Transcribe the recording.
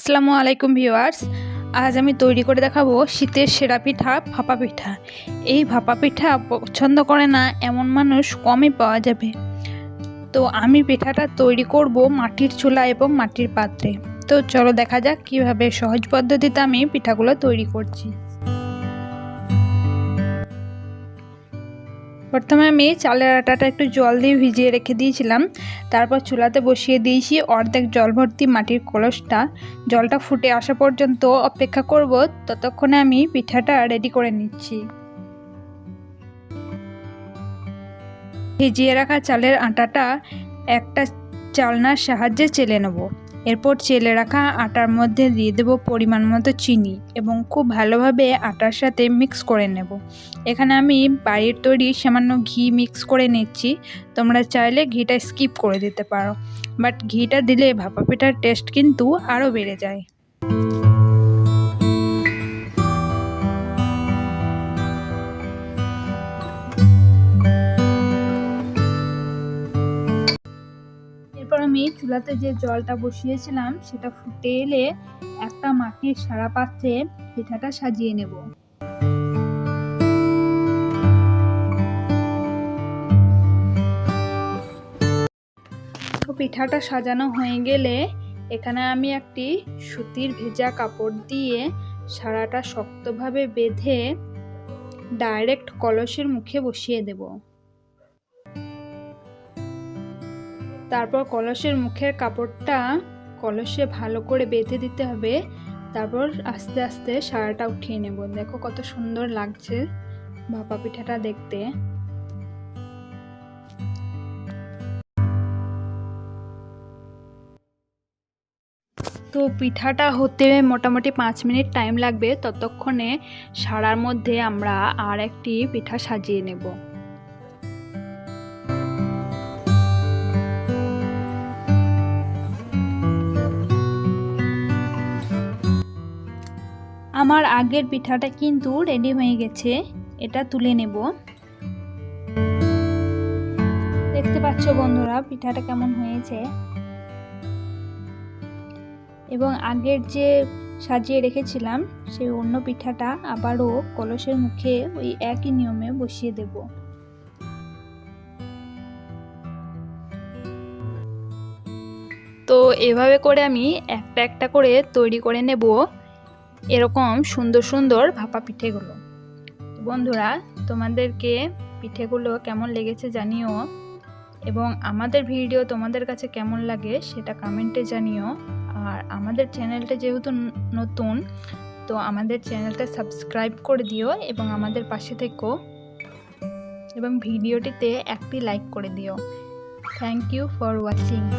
আসসালামু আলাইকুম ভিউয়ার্স। আজ আমি তৈরি করে দেখাবো শীতের সেরা পিঠা ভাপা পিঠা। এই ভাপা পিঠা পছন্দ করে না এমন মানুষ কমই পাওয়া যাবে। তো আমি পিঠাটা তৈরি করব মাটির চুলা এবং মাটির পাত্রে। তো চলো দেখা যাক কীভাবে সহজ পদ্ধতিতে আমি পিঠাগুলো তৈরি করছি। প্রথমে আমি চালের আটাটা একটু জল দিয়ে ভিজিয়ে রেখে দিয়েছিলাম। তারপর চুলাতে বসিয়ে দিয়েছি অর্ধেক জল ভর্তি মাটির কলসটা। জলটা ফুটে আসা পর্যন্ত অপেক্ষা করব। ততক্ষণে আমি পিঠাটা রেডি করে নিচ্ছি। ভিজিয়ে রাখা চালের আটাটা একটা চালনার সাহায্যে চেলে নেব। এরপর চেলে রাখা আটার মধ্যে দিয়ে দেবো পরিমাণ মতো চিনি এবং খুব ভালোভাবে আটার সাথে মিক্স করে নেব। এখানে আমি বাড়ির তৈরি সামান্য ঘি মিক্স করে নিচ্ছি। তোমরা চাইলে ঘিটা স্কিপ করে দিতে পারো। বাট ঘিটা দিলে ভাপা পিঠার টেস্ট কিন্তু আরও বেড়ে যায়। আমি চুলাতে যে জলটা বসিয়েছিলাম, সেটা ফুটে এলে একটা মাটির সারা পাত্রে পিঠাটা সাজিয়ে নেব। পিঠাটা সাজানো হয়ে গেলে এখানে আমি একটি সুতির ভেজা কাপড় দিয়ে সারাটা শক্তভাবে বেঁধে ডাইরেক্ট কলসের মুখে বসিয়ে দেব। তারপর কলসের মুখের কাপড়টা কলসে ভালো করে বেঁধে দিতে হবে। তারপর আস্তে আস্তে সারাটা উঠিয়ে নেব। দেখো কত সুন্দর লাগছে ভাপা পিঠাটা দেখতে। তো পিঠাটা হতে মোটামুটি পাঁচ মিনিট টাইম লাগবে। ততক্ষণে সারার মধ্যে আমরা আর একটি পিঠা সাজিয়ে নেব। আমার আগের পিঠাটা কিন্তু রেডি হয়ে গেছে। এটা তুলে নেব। দেখতে পাচ্ছ বন্ধুরা, পিঠাটা কেমন হয়েছে? এবং আগের যে সাজিয়ে রেখেছিলাম, সেই অন্য পিঠাটা আবারও কলসের মুখে ওই একই নিয়মে বসিয়ে দেব। তো এভাবে করে আমি একটা একটা করে তৈরি করে নেব। এরকম সুন্দর সুন্দর ভাপা পিঠেগুলো। বন্ধুরা, তোমাদেরকে পিঠেগুলো কেমন লেগেছে জানিও এবং আমাদের ভিডিও তোমাদের কাছে কেমন লাগে সেটা কমেন্টে জানিও। আর আমাদের চ্যানেলটা যেহেতু নতুন, তো আমাদের চ্যানেলটা সাবস্ক্রাইব করে দিও এবং আমাদের পাশে থেকো এবং ভিডিওটিতে একটি লাইক করে দিও। Thank you for watching.